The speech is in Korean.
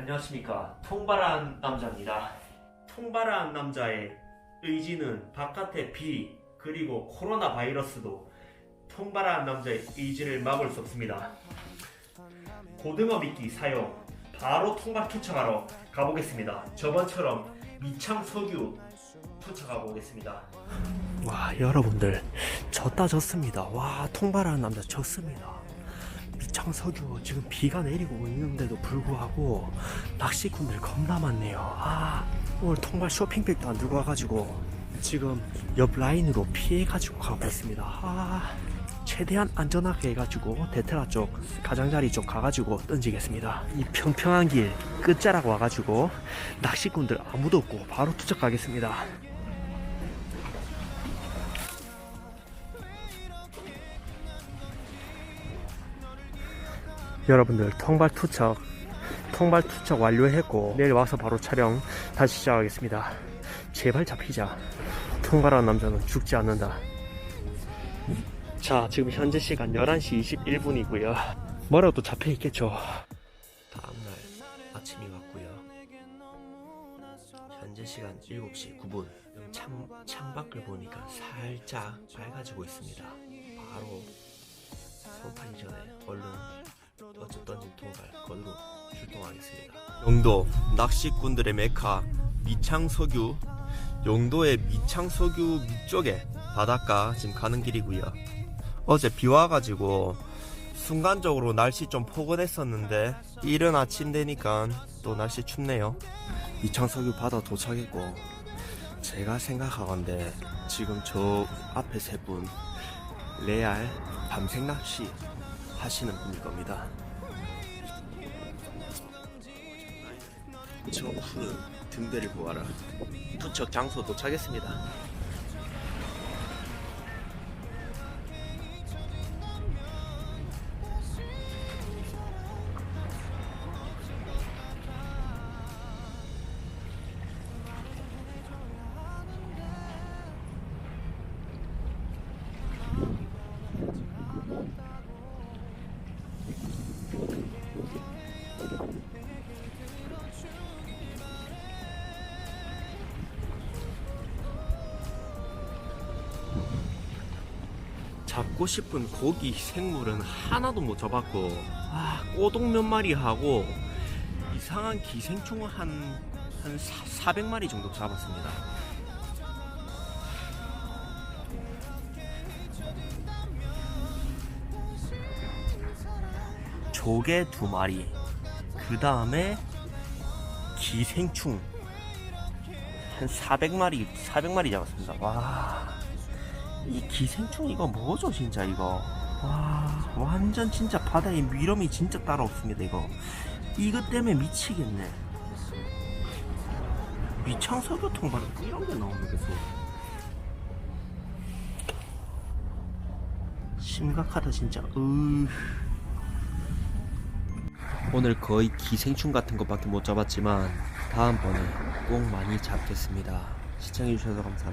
안녕하십니까. 통발한 남자입니다. 통발한 남자의 의지는 바깥의 비 그리고 코로나 바이러스도 통발한 남자의 의지를 막을 수 없습니다. 고등어 미끼 사용 바로 통발 투척하러 가보겠습니다. 저번처럼 미창 석유 투척하고 오겠습니다. 와 여러분들 졌다 졌습니다. 와 통발하는 남자 졌습니다 미창석유 지금 비가 내리고 있는데도 불구하고 낚시꾼들 겁나 많네요. 아 오늘 통발 쇼핑백도 안 들고 와가지고 지금 옆 라인으로 피해가지고 가고 있습니다. 아 최대한 안전하게 해가지고 대테라 쪽 가장자리 쪽 가가지고 던지겠습니다. 이 평평한 길 끝자락 와가지고 낚시꾼들 아무도 없고 바로 투척 가겠습니다 여러분들 통발 투척 통발 투척 완료했고 내일 와서 바로 촬영 다시 시작하겠습니다. 제발 잡히자. 통발한 남자는 죽지 않는다. 자 지금 현재 시간 11시 21분이고요. 뭐라도 잡혀 있겠죠? 다음날 아침이 왔고요. 현재 시간 7시 9분. 창, 창밖을 보니까 살짝 밝아지고 있습니다. 바로 손파기 전에 얼른 영도 낚시꾼들의 메카 미창석유. 영도의 미창석유 위쪽에 바닷가 지금 가는 길이고요. 어제 비 와가지고 순간적으로 날씨 좀 포근했었는데 이른 아침 되니까 또 날씨 춥네요. 미창석유 바다 도착했고 제가 생각하건데 지금 저 앞에 세 분 레알 밤생 낚시 하시는 분일 겁니다 저 푸른 등대를 보아라. 투척 장소 도착했습니다. 잡고 싶은 고기 생물은 하나도 못 잡았고 아 꼬동 몇 마리 하고 이상한 기생충 한한 400마리 정도 잡았습니다. 조개 두 마리, 그 다음에 기생충 한 400마리, 400마리 잡았습니다. 와. 이 기생충 이거 뭐죠 진짜 이거? 와. 완전 진짜 바다에 미럼이 진짜 따로 없습니다 이거. 이것 때문에 미치겠네. 미창석유 통발은 이런 게 나오는 게서. 심각하다 진짜. 으 오늘 거의 기생충 같은 것밖에 못 잡았지만 다음번에 꼭 많이 잡겠습니다. 시청해주셔서 감사합니다